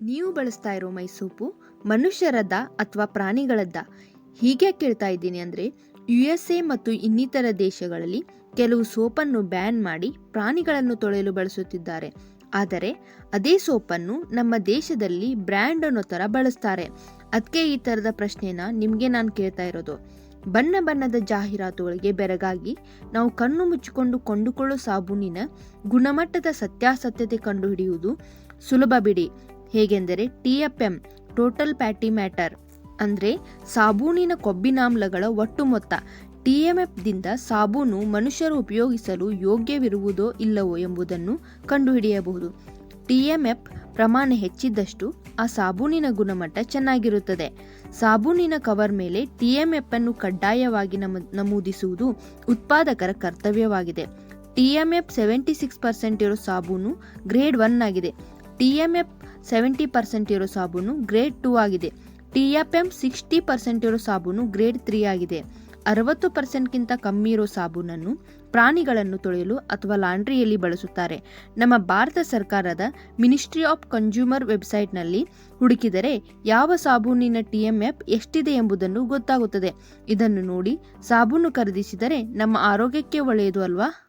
ನೀವು ಬಳಸ್ತಾ ಇರೋ ಮೈಸೂಪು ಮನುಷ್ಯರದ್ದ ಅಥವಾ ಪ್ರಾಣಿಗಳದ್ದ? ಹೀಗೆ ಕೇಳ್ತಾ ಇದ್ದೀನಿ ಅಂದರೆ ಯು ಎಸ್ ಎ ಮತ್ತು ಇನ್ನಿತರ ದೇಶಗಳಲ್ಲಿ ಕೆಲವು ಸೋಪನ್ನು ಬ್ಯಾನ್ ಮಾಡಿ ಪ್ರಾಣಿಗಳನ್ನು ತೊಳೆಯಲು ಬಳಸುತ್ತಿದ್ದಾರೆ. ಆದರೆ ಅದೇ ಸೋಪನ್ನು ನಮ್ಮ ದೇಶದಲ್ಲಿ ಬ್ರ್ಯಾಂಡ್ ಅನ್ನೋ ಥರ ಬಳಸ್ತಾರೆ. ಅದಕ್ಕೆ ಈ ಥರದ ಪ್ರಶ್ನೆನ ನಿಮಗೆ ನಾನು ಕೇಳ್ತಾ ಇರೋದು. ಬಣ್ಣ ಬಣ್ಣದ ಜಾಹೀರಾತುಗಳಿಗೆ ಬೆರಗಾಗಿ ನಾವು ಕಣ್ಣು ಮುಚ್ಚಿಕೊಂಡು ಕೊಂಡುಕೊಳ್ಳೋ ಸಾಬೂನಿನ ಗುಣಮಟ್ಟದ ಸತ್ಯಾಸತ್ಯತೆ ಕಂಡುಹಿಡಿಯುವುದು ಸುಲಭ ಬಿಡಿ. ಹೇಗೆಂದರೆ T F M, total fatty matter, ಅಂದರೆ ಸಾಬೂನಿನ ಕೊಬ್ಬಿನಾಮ್ಲಗಳ ಒಟ್ಟು ಮೊತ್ತ. ಟಿ ಎಂ ಎಫ್ದಿಂದ ಸಾಬೂನು ಮನುಷ್ಯರು ಉಪಯೋಗಿಸಲು ಯೋಗ್ಯವಿರುವುದೋ ಇಲ್ಲವೋ ಎಂಬುದನ್ನು ಕಂಡುಹಿಡಿಯಬಹುದು. ಟಿ ಎಂ ಎಫ್ ಪ್ರಮಾಣ ಹೆಚ್ಚಿದ್ದಷ್ಟು ಆ ಸಾಬೂನಿನ ಗುಣಮಟ್ಟ ಚೆನ್ನಾಗಿರುತ್ತದೆ. ಸಾಬೂನಿನ ಕವರ್ ಮೇಲೆ ಟಿ ಎಂ ಎಫ್ ಅನ್ನು ಕಡ್ಡಾಯವಾಗಿ ನಮ, ನಮೂದಿಸುವುದು ಉತ್ಪಾದಕರ ಕರ್ತವ್ಯವಾಗಿದೆ. T M F seventy six percent ಇರೋ ಸಾಬೂನು ಗ್ರೇಡ್ ಒನ್ ಆಗಿದೆ. T M F seventy percent ಇರೋ ಸಾಬೂನು ಗ್ರೇಡ್ ಟೂ ಆಗಿದೆ. T F M sixty percent ಇರೋ ಸಾಬೂನು ಗ್ರೇಡ್ ತ್ರೀ ಆಗಿದೆ. ಅರವತ್ತು ಪರ್ಸೆಂಟ್ಗಿಂತ ಕಮ್ಮಿ ಇರೋ ಸಾಬೂನನ್ನು ಪ್ರಾಣಿಗಳನ್ನು ತೊಳೆಯಲು ಅಥವಾ ಲಾಂಡ್ರಿಯಲ್ಲಿ ಬಳಸುತ್ತಾರೆ. ನಮ್ಮ ಭಾರತ ಸರ್ಕಾರದ ಮಿನಿಸ್ಟ್ರಿ ಆಫ್ ಕನ್ಸ್ಯೂಮರ್ ವೆಬ್ಸೈಟ್ನಲ್ಲಿ ಹುಡುಕಿದರೆ ಯಾವ ಸಾಬೂನಿನ ಟಿ ಎಂ ಎಫ್ ಎಷ್ಟಿದೆ ಎಂಬುದನ್ನು ಗೊತ್ತಾಗುತ್ತದೆ. ಇದನ್ನು ನೋಡಿ ಸಾಬೂನು ಖರೀದಿಸಿದರೆ ನಮ್ಮ ಆರೋಗ್ಯಕ್ಕೆ ಒಳ್ಳೆಯದು ಅಲ್ವಾ?